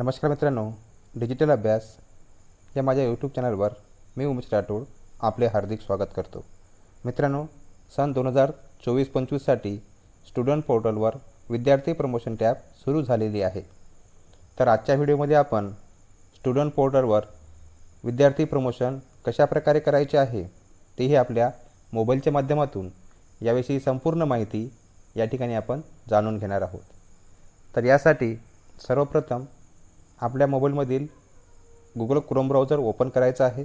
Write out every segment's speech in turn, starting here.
नमस्कार मित्रांनो डिजिटल अभ्यास या माझ्या यूट्यूब चॅनलवर मी उमेश राठोड आपले हार्दिक स्वागत करतो. मित्रांनो सन दोन हजार चोवीस पंचवीससाठी स्टुडंट पोर्टलवर विद्यार्थी प्रमोशन टॅब सुरू झालेली आहे. तर आजच्या व्हिडिओमध्ये आपण स्टुडंट पोर्टलवर विद्यार्थी प्रमोशन कशाप्रकारे करायचे आहे तेही आपल्या मोबाईलच्या माध्यमातून याविषयी संपूर्ण माहिती या ठिकाणी आपण जाणून घेणार आहोत. तर यासाठी सर्वप्रथम आपल्या मोबाईलमधील गुगल क्रोम ब्राउझर ओपन करायचा आहे.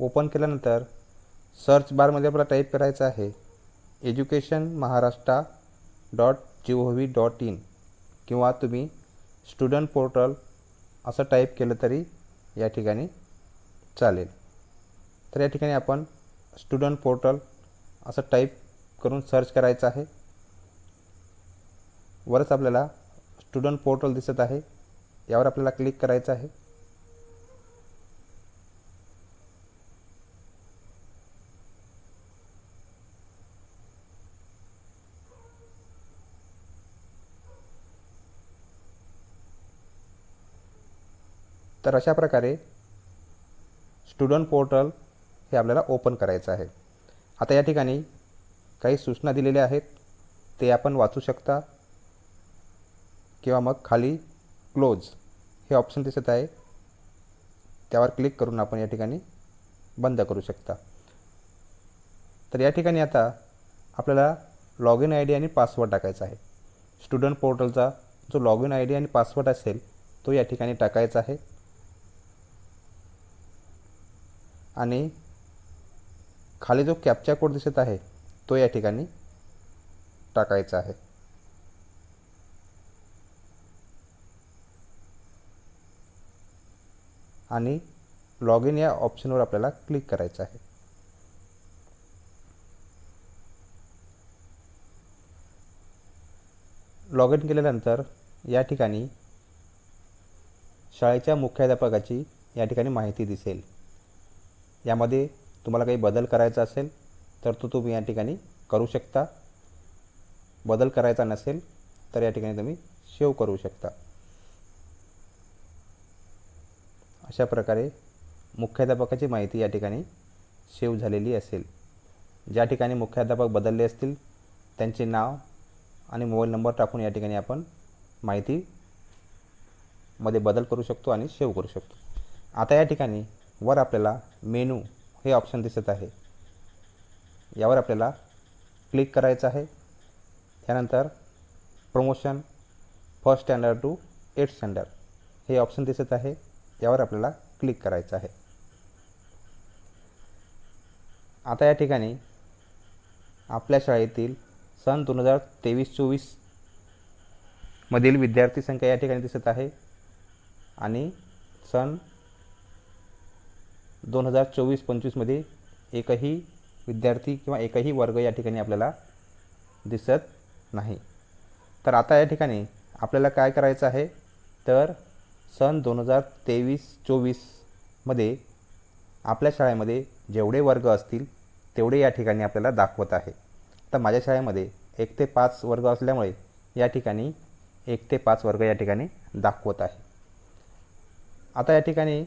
ओपन केल्यानंतर सर्च बारमध्ये आपल्याला टाईप करायचं आहे education Maharashtra dot G O V dot in किंवा तुम्ही स्टुडंट पोर्टल असं टाईप केलं तरी या ठिकाणी चालेल. तर या ठिकाणी आपण स्टुडंट पोर्टल असं टाईप करून सर्च करायचं आहे. वरच आपल्याला स्टुडंट पोर्टल दिसत आहे. यावर आपल्याला क्लिक करायचं आहे. तर अशा प्रकारे स्टुडंट पोर्टल हे आपल्याला ओपन करायचं आहे. आता या ठिकाणी काही सूचना दिलेल्या आहेत ते आपण वाचू शकता. किंवा मग खाली क्लोज हे ऑप्शन दिसत आहे. त्यावर क्लिक करून आपण या ठिकाणी बंद करू शकता. तर या ठिकाणी आता आपल्याला लॉग इन आय डी आणि पासवर्ड टाकायचा आहे. स्टुडंट पोर्टलचा जो लॉग इन आय डी आणि पासवर्ड असेल तो या ठिकाणी टाकायचा आहे. आणि खाली जो कॅप्चा कोड दिसत आहे तो या ठिकाणी टाकायचा आहे. आणि लॉग इन या ऑप्शनवर आपल्याला क्लिक करायचं आहे. लॉग इन केल्यानंतर या ठिकाणी शाळेच्या मुख्याध्यापकाची या ठिकाणी माहिती दिसेल. यामध्ये तुम्हाला काही बदल करायचा असेल तर तो तुम्ही या ठिकाणी करू शकता. बदल करायचा नसेल तर या ठिकाणी तुम्ही सेव्ह करू शकता. अशा प्रकारे मुख्याध्यापकाची माहिती या ठिकाणी सेव्ह झालेली असेल. ज्या ठिकाणी मुख्याध्यापक बदलले असतील त्यांचे नाव आणि मोबाईल नंबर टाकून या ठिकाणी आपण माहिती मध्ये बदल करू शकतो आणि सेव्ह करू शकतो. आता या ठिकाणी वर आपल्याला मेनू हे ऑप्शन दिसत आहे. यावर आपल्याला क्लिक करायचं आहे. त्यानंतर promotion first standard to eight standard हे ऑप्शन दिसत आहे. यावर आपल्याला क्लिक करायचं आहे. आता या ठिकाणी आपल्या शाळेतील सन दोन हजार तेवीस चोवीस मधील विद्यार्थी संख्या या ठिकाणी दिसत आहे. आणि सन दोन हजार चोवीस पंचवीसमध्ये एकही विद्यार्थी किंवा एकही वर्ग या ठिकाणी आपल्याला दिसत नाही. तर आता या ठिकाणी आपल्याला काय करायचं आहे? तर सन दोन हजार तेवीस चोवीसमध्ये आपल्या शाळेमध्ये जेवढे वर्ग असतील तेवढे या ठिकाणी आपल्याला दाखवत आहे. तर माझ्या शाळेमध्ये एक ते पाच वर्ग असल्यामुळे या ठिकाणी एक ते पाच वर्ग या ठिकाणी दाखवत आहे. आता या ठिकाणी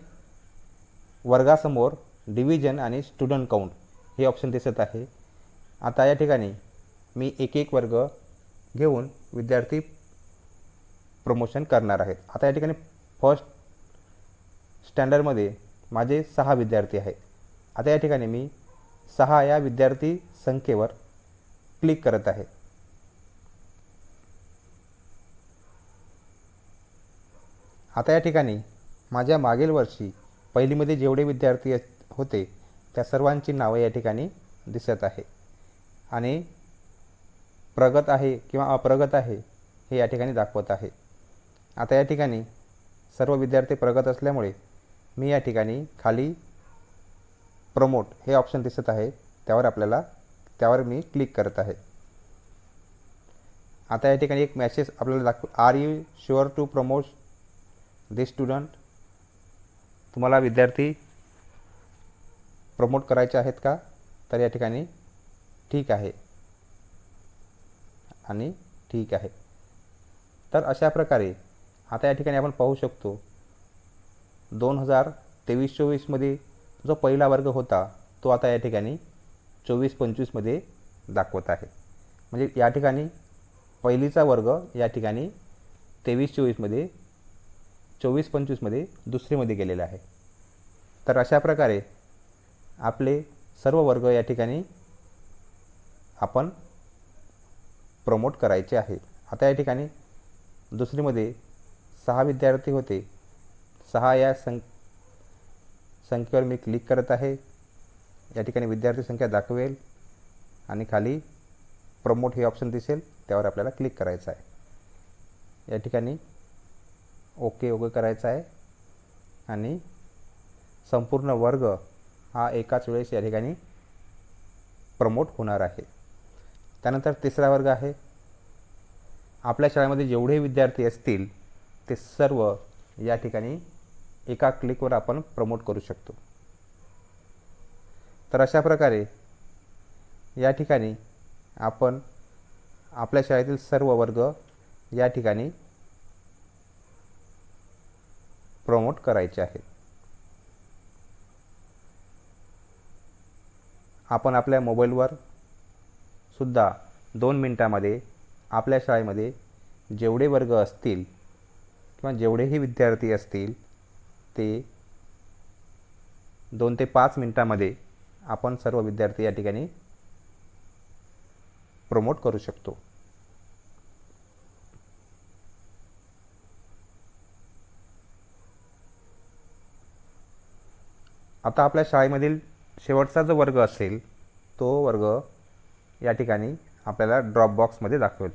वर्गासमोर डिव्हिजन आणि स्टुडंट काउंट हे ऑप्शन दिसत आहे. आता या ठिकाणी मी एक एक वर्ग घेऊन विद्यार्थी प्रमोशन करणार आहेत आता या ठिकाणी फर्स्ट स्टँडर्डमध्ये माझे सहा विद्यार्थी आहेत. आता या ठिकाणी मी सहा या विद्यार्थी संख्येवर क्लिक करत आहे. आता या ठिकाणी माझ्या मागील वर्षी पहिलीमध्ये जेवढे विद्यार्थी होते त्या सर्वांची नावं या ठिकाणी दिसत आहे. आणि प्रगत आहे किंवा अप्रगत आहे हे या ठिकाणी दाखवत आहे. आता या ठिकाणी सर्व विद्यार्थी प्रगत असल्यामुळे मी या ठिकाणी खाली प्रमोट हे ऑप्शन दिसत आहे. त्यावर आपल्याला त्यावर मी क्लिक करत आहे. आता या ठिकाणी एक मॅसेज आपल्याला दाखव are you sure to promote this student तुम्हाला विद्यार्थी प्रमोट करायचे आहेत का? तर या ठिकाणी ठीक आहे. आणि ठीक आहे. तर अशा प्रकारे आता या ठिकाणी आपण पाहू शकतो दोन हजार तेवीस चोवीसमध्ये जो पहिला वर्ग होता तो आता या ठिकाणी चोवीस पंचवीसमध्ये दाखवत आहे. म्हणजे या ठिकाणी पहिलीचा वर्ग या ठिकाणी तेवीस चोवीसमध्ये चोवीस पंचवीसमध्ये दुसरीमध्ये गेलेला आहे. तर अशा प्रकारे आपले सर्व वर्ग या ठिकाणी आपण प्रमोट करायचे आहे आता या ठिकाणी दुसरीमध्ये सहा विद्यार्थी होते. सहा या सं संख्येवर मी क्लिक करत आहे. या ठिकाणी विद्यार्थी संख्या दाखवेल आणि खाली प्रमोट हे ऑप्शन दिसेल त्यावर आपल्याला क्लिक करायचं आहे. या ठिकाणी ओके ओके करायचं आहे. आणि संपूर्ण वर्ग हा एकाच वेळेस या ठिकाणी प्रमोट होणार आहे. त्यानंतर तिसरा वर्ग आहे. आपल्या शाळेमध्ये जेवढे विद्यार्थी असतील ते सर्व या ठिकाणी एका क्लिकवर आपण प्रमोट करू शकतो. तर अशा प्रकारे या ठिकाणी आपण आपल्या शाळेतील सर्व वर्ग या ठिकाणी प्रमोट करायचे आहेत. आपण आपल्या मोबाईलवर सुद्धा दोन मिनटामध्ये आपल्या शाळेमध्ये जेवढे वर्ग असतील किंवा जेवढेही विद्यार्थी असतील ते दोन ते पाच मिनटामध्ये आपण सर्व विद्यार्थी या ठिकाणी प्रमोट करू शकतो. आता आपल्या शाळेमधील शेवटचा जो वर्ग असेल तो वर्ग या ठिकाणी आपल्याला ड्रॉप बॉक्समध्ये दाखवेल.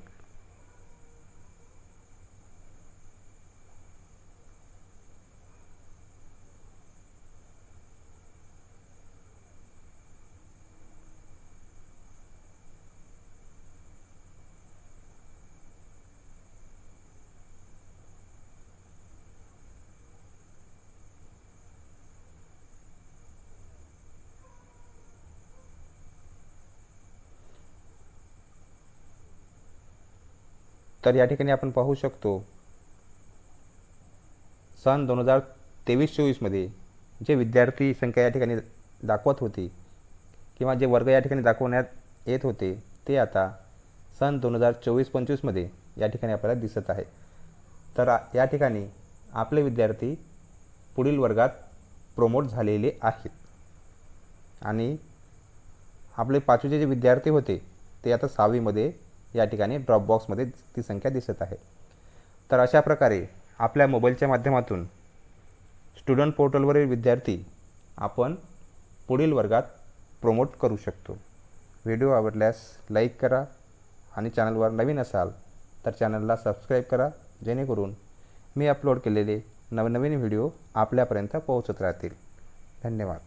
तर या ठिकाणी आपण पाहू शकतो सन दोन हजार तेवीस चोवीसमध्ये जे विद्यार्थी संख्या या ठिकाणी दाखवत होती किंवा जे वर्ग या ठिकाणी दाखवण्यात येत होते ते आता सन दोन हजार चोवीस पंचवीसमध्ये या ठिकाणी आपल्याला दिसत आहे. तर या ठिकाणी आपले विद्यार्थी पुढील वर्गात प्रोमोट झालेले आहेत. आणि आपले पाचवीचे जे विद्यार्थी होते ते आता सहावीमध्ये या ठिकाणी ड्रॉप बॉक्समध्ये ती संख्या दिसत आहे. तर अशा प्रकारे आपल्या मोबाईलच्या माध्यमातून स्टुडंट पोर्टलवरील विद्यार्थी आपण पुढील वर्गात प्रमोट करू शकतो. व्हिडिओ आवडल्यास लाईक करा आणि चॅनलवर नवीन असाल तर चॅनलला सबस्क्राईब करा जेणेकरून मी अपलोड केलेले नवनवीन व्हिडिओ आपल्यापर्यंत पोहोचत राहतील. धन्यवाद.